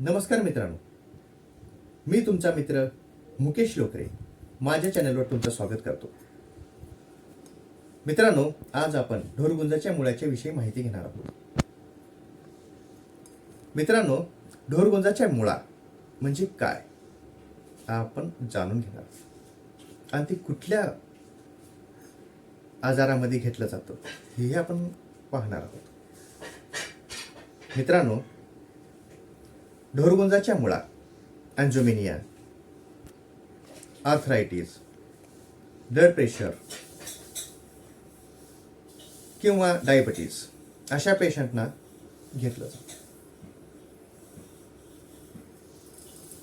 नमस्कार मित्रांनो. मी तुमचा मित्र मुकेश लोकरे. माझ्या चॅनलवर तुमचं स्वागत करतो. मित्रांनो आज आपण ढोरगुंजाच्या मुळाच्या विषयी माहिती घेणार आहोत. मित्रांनो ढोरगुंजाच्या मुळा म्हणजे काय? हा आपण जाणून घेणार आहोत. आणि ती कुठल्या आजारामध्ये घेतलं जातं हेही आपण पाहणार आहोत. मित्रांनो ढोरगुंजाच्या मुळा अँजोमिनिया आर्थरायटिस ब्लड प्रेशर किंवा डायबिटीस अशा पेशंटना घेतलं जातं.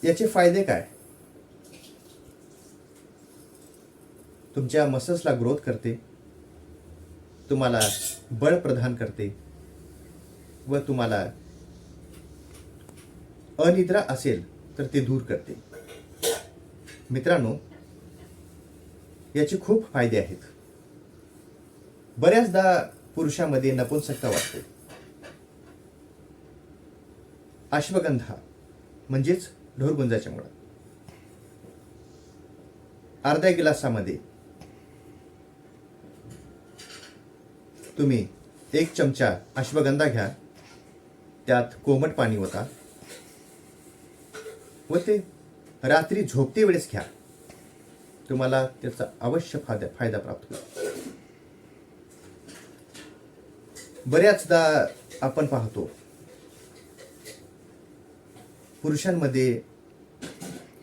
याचे फायदे काय? तुमच्या मसल्सला ग्रोथ करते तुम्हाला बळ प्रदान करते व तुम्हाला अनिद्रा असेल तर ते दूर करते. मित्रांनो याचे खूप फायदे आहेत. बऱ्याचदा पुरुषामध्ये नपुंसकता वाटते अश्वगंधा म्हणजेच ढोरगुंजाच्या मुळा अर्ध्या गिलासामध्ये तुम्ही एक चमचा अश्वगंधा घ्या. त्यात कोमट पाणी होता व ते रात्री झोपते वेळेस घ्या. तुम्हाला त्याचा अवश्य फायदा फायदा प्राप्त होईल. बऱ्याचदा आपण पाहतो पुरुषांमध्ये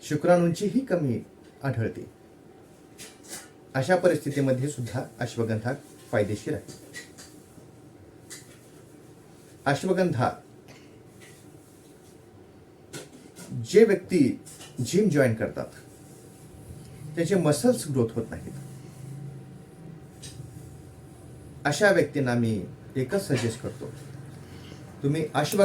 शुक्राणूंचीही कमी आढळते. अशा परिस्थितीमध्ये सुद्धा अश्वगंधा फायदेशीर आहे. अश्वगंधा जे व्यक्ती जिम जॉईन करतात त्याचे मसल्स ग्रोथ होत नाहीत. अशा व्यक्तींना मी एकच सजेस्ट करतो. तुम्ही अश्व